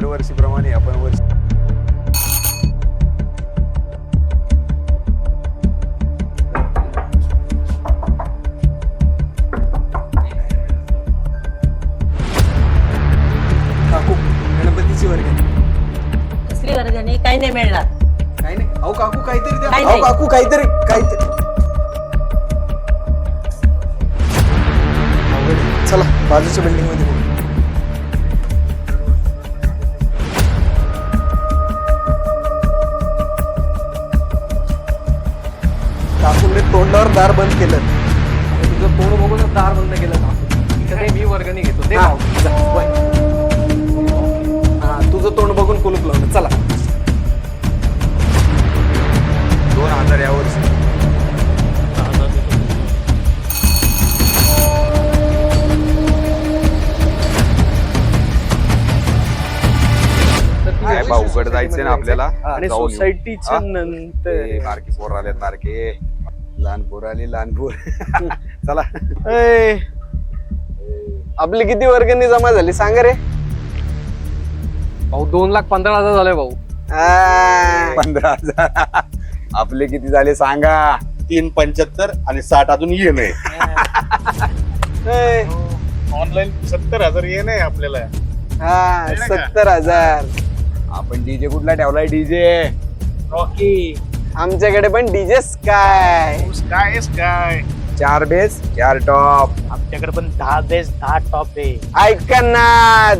नेहमीप्रमाणे आपण वर्ष काकू गणपतीची वर्गणी कसली वर्गणी काही नाही मिळणार काही नाही अहो काकू काहीतरी द्या काही अहो नाही. काकू काहीतरी काहीतरी अवघड आहे. चला बाजूच्या बिल्डिंगमध्ये बघू. बंद केलं. तुझं तोंड बघूनच दार बंद केलं का? मी वर्गणी घेतो. ते हा, तुझं तोंड बघून कुलूप लावलं चला. दोन हजार या वर्षी. तर ती काय बा उघड जायचंय ना आपल्याला? आणि येऊ. सोसायटीच्या? नंतर. बारकी पोर आलेत बारके. लहान पोर आली लहान पोर. चला. ए, आपली किती वर्गणी जमा झाली सांग रे. भाऊ दोन लाख पंधरा हजार झाले भाऊ. आ, पंधरा हजार. आपले किती झाले सांगा. तीन पंच्याहत्तर आणि साठ अजून येणे ए, ऑनलाईन सत्तर हजार येणे आपल्याला. हा सत्तर हजार. आपण डीजे कुठला ठेवलाय डीजे? रॉकी आमच्याकडे पण डीजे काय काय काय चार बेस चार टॉप. आमच्याकडे पण दहा बेस दहा टॉप आहे. ऐका ना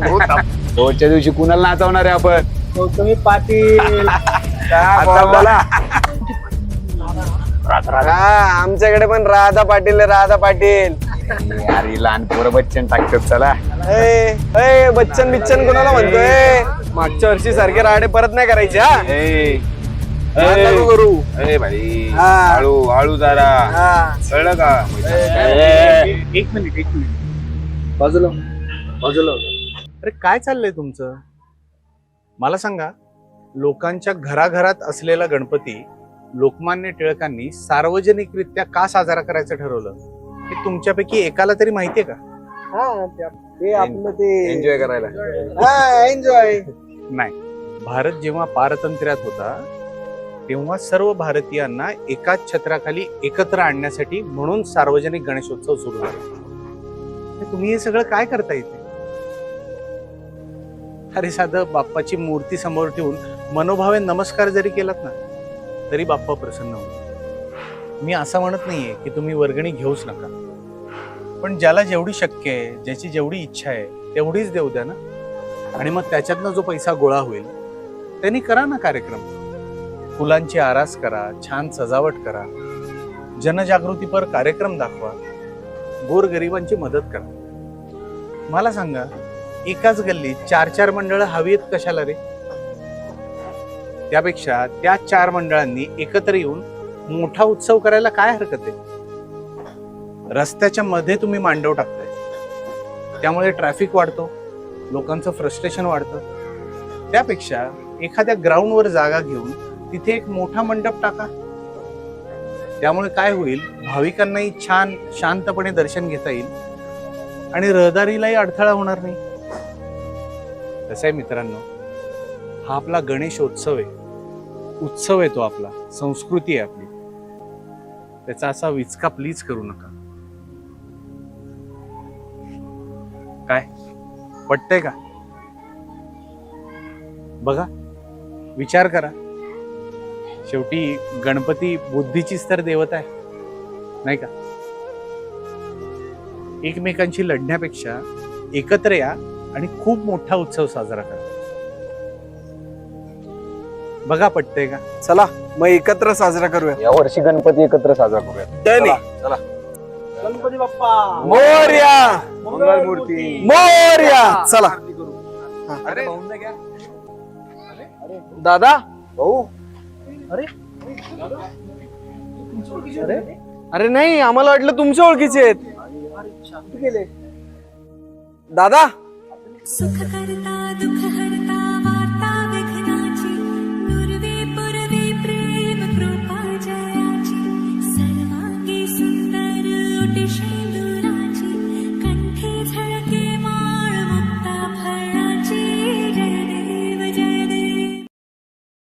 रोजच्या दिवशी कुणाला नाचवणार आहे आपण? गौतमी पाटील. आता बोला. हा आमच्याकडे पण राधा पाटील आहे, राधा पाटील. अरे लहान पोरं बच्चन टाकतात चला. ए, ए, बच्चन बिच्चन कोणाला म्हणतोय? मागच्या वर्षी सारखे राडे परत नाही करायचे हा. ए. नको करू ए भाई हा. आळू आळू जरा हा कळलं का एक मिनिट एक मिनिट बाजूला बाजूला अरे काय चाललंय तुमचं? मला सांगा लोकांच्या घराघरात असलेला गणपती लोकमान्य टिळकांनी सार्वजनिकरित्या का साजरा करायचं ठरवलं? हे तुमच्यापैकी एकाला तरी माहितीये का? हा त्या- ते आपलं ते एन्जॉय करायला. हा एन्जॉय नाही. भारत जेव्हा पारतंत्र्यात होता तेव्हा सर्व भारतीयांना एकाच छत्राखाली एकत्र आणण्यासाठी म्हणून सार्वजनिक गणेशोत्सव सुरू झाला. तुम्ही हे सगळं काय करता येते अरे साधं बाप्पाची मूर्ती समोर ठेवून मनोभावे नमस्कार जरी केलात ना तरी बाप्पा प्रसन्न होतो मी असं म्हणत नाहीये की तुम्ही वर्गणी घेऊच नका. पण ज्याला जेवढी शक्य आहे ज्याची जेवढी इच्छा आहे तेवढीच देऊ द्या ना. आणि मग त्याच्यातनं जो पैसा गोळा होईल त्यांनी करा ना कार्यक्रम. फुलांची आरास करा छान सजावट करा. जनजागृतीपर कार्यक्रम दाखवा. गोरगरिबांची मदत करा. मला सांगा एकाच गल्लीत चार चार मंडळं हवी आहेत कशाला रे? त्यापेक्षा त्या चार मंडळांनी एकत्र येऊन मोठा उत्सव करायला काय हरकत आहे? रस्त्याच्या मध्ये तुम्ही मांडव टाकताय. त्यामुळे ट्रॅफिक वाढतो लोकांचं फ्रस्ट्रेशन वाढतं. त्यापेक्षा एखाद्या ग्राउंडवर जागा घेऊन तिथे एक मोठा मंडप टाका. त्यामुळे काय होईल भाविकांनाही छान शांतपणे दर्शन घेता येईल आणि रहदारीलाही अडथळा होणार नाही. तसं आहे मित्रांनो हा आपला गणेशोत्सव आहे. उत्सव आहे तो आपला संस्कृती आहे आपली. त्याचा असा विचका प्लीज करू नका. काय? पटतंय का? बघा विचार करा. शेवटी गणपती बुद्धीचीच तर देवता आहे. नाही का? एकमेकांशी लढण्यापेक्षा एकत्र या आणि खूप मोठा उत्सव साजरा करा. बघा पटतंय का? चला मग एकत्र साजरा करूया. या वर्षी गणपती एकत्र साजरा करूया. चला गणपती बाप्पा. मोर्या. मंगळमूर्ती. मोर्या. चला. अरे दादा? भाऊ? अरे? नाही आम्हाला वाटलं तुमच्या ओळखीचे आहेत. दादा? सुख करता दुःख हरता